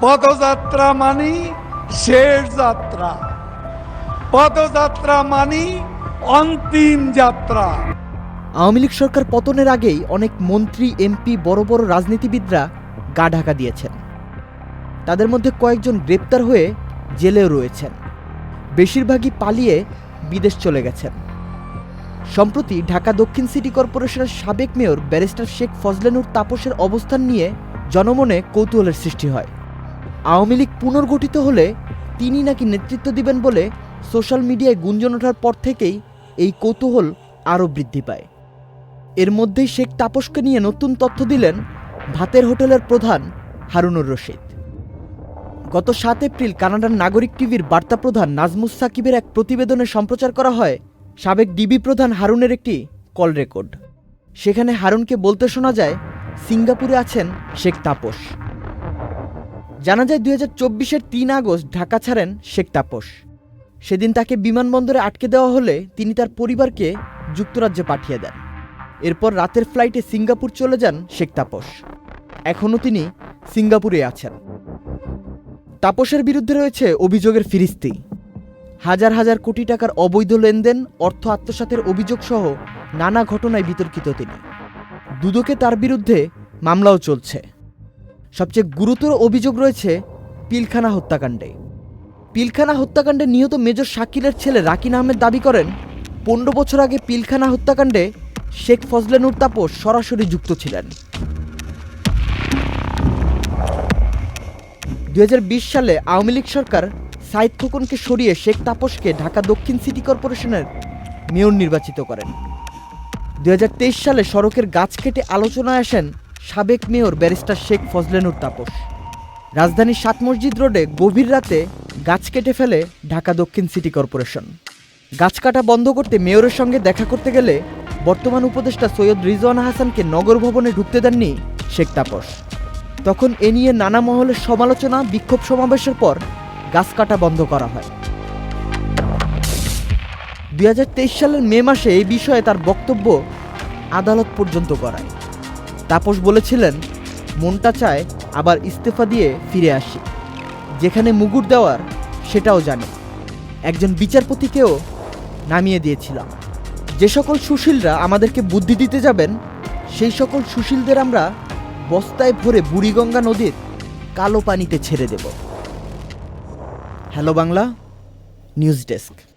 পদযাত্রা মানি শেষ যাত্রা। পদযাত্রা মানি অন্তিম যাত্রা। আওয়ামী লীগ সরকার পতনের আগেই অনেক মন্ত্রী, এমপি, বড় বড় রাজনীতিবিদরা গা ঢাকা দিয়েছেন। তাদের মধ্যে কয়েকজন গ্রেপ্তার হয়ে জেলেও রয়েছেন। বেশিরভাগই পালিয়ে বিদেশ চলে গেছেন। সম্প্রতি ঢাকা দক্ষিণ সিটি কর্পোরেশনের সাবেক মেয়র ব্যারিস্টার শেখ ফজলেনুর তাপসের অবস্থান নিয়ে জনমনে কৌতূহলের সৃষ্টি হয়। আওয়ামী লীগ পুনর্গঠিত হলে তিনি নাকি নেতৃত্ব দিবেন বলে সোশ্যাল মিডিয়ায় গুঞ্জন ওঠার পর থেকেই এই কৌতূহল আরও বৃদ্ধি পায়। এর মধ্যেই শেখ তাপসকে নিয়ে নতুন তথ্য দিলেন ভাতের হোটেলের প্রধান হারুনুর রশিদ। গত সাত এপ্রিল কানাডার নাগরিক টিভির বার্তা প্রধান নাজমুস সাকিবের এক প্রতিবেদনে সম্প্রচার করা হয়, সাবেক ডিবি প্রধান হারুনের একটি কল রেকর্ড। সেখানে হারুনকে বলতে শোনা যায়, সিঙ্গাপুরে আছেন শেখ তাপস। জানা যায় দুই হাজার চব্বিশের তিন আগস্ট ঢাকা ছাড়েন শেখ তাপস। সেদিন তাকে বিমানবন্দরে আটকে দেওয়া হলে তিনি তার পরিবারকে যুক্তরাজ্যে পাঠিয়ে দেন। এরপর রাতের ফ্লাইটে সিঙ্গাপুর চলে যান শেখ তাপস। এখনও তিনি সিঙ্গাপুরে আছেন। তাপসের বিরুদ্ধে রয়েছে অভিযোগের ফিরিস্তি। হাজার হাজার কোটি টাকার অবৈধ লেনদেন, অর্থ আত্মসাতের অভিযোগ সহ নানা ঘটনায় বিতর্কিত তিনি। দুদকে তার বিরুদ্ধে মামলাও চলছে। সবচেয়ে গুরুতর অভিযোগ রয়েছে পিলখানা হত্যাকাণ্ডে। পিলখানা হত্যাকাণ্ডে নিহত মেজর শাকিলের ছেলে রাকিন আহমেদ দাবি করেন, পনেরো বছর আগে পিলখানা হত্যাকাণ্ডে শেখ ফজলেনুর তাপস সরাসরি যুক্ত ছিলেন। দু হাজার বিশ সালে আওয়ামী লীগ সরকার সাইদ খোকনকে সরিয়ে শেখ তাপসকে ঢাকা দক্ষিণ সিটি কর্পোরেশনের মেয়র নির্বাচিত করেন। দু হাজার তেইশ সালে সড়কের গাছ কেটে আলোচনায় আসেন সাবেক মেয়র ব্যারিস্টার শেখ ফজলেনুর তাপস। রাজধানীর সাত মসজিদ রোডে গভীর রাতে গাছ কেটে ফেলে ঢাকা দক্ষিণ সিটি কর্পোরেশন। গাছ কাটা বন্ধ করতে মেয়রের সঙ্গে দেখা করতে গেলে বর্তমান উপদেষ্টা সৈয়দ রিজওয়ানা হাসানকে নগর ভবনে ঢুকতে দেননি শেখ তাপস। তখন এ নিয়ে নানা মহলের সমালোচনা, বিক্ষোভ সমাবেশের পর গাছ কাটা বন্ধ করা হয়। দুই হাজার তেইশ সালের মে মাসে এই বিষয়ে তার বক্তব্য আদালত পর্যন্ত করায় তাপস বলেছিলেন, মনটা চায় আবার ইস্তফা দিয়ে ফিরে আসি। যেখানে মুগুর দেওয়ার সেটাও জানে। একজন বিচারপতিকেও নামিয়ে দিয়েছিলাম। যে সকল সুশীলরা আমাদেরকে বুদ্ধি দিতে যাবেন, সেই সকল সুশীলদের আমরা বস্তায় ভরে বুড়িগঙ্গা নদীর কালো পানিতে ছেড়ে দেব। Hello Bangla, news desk.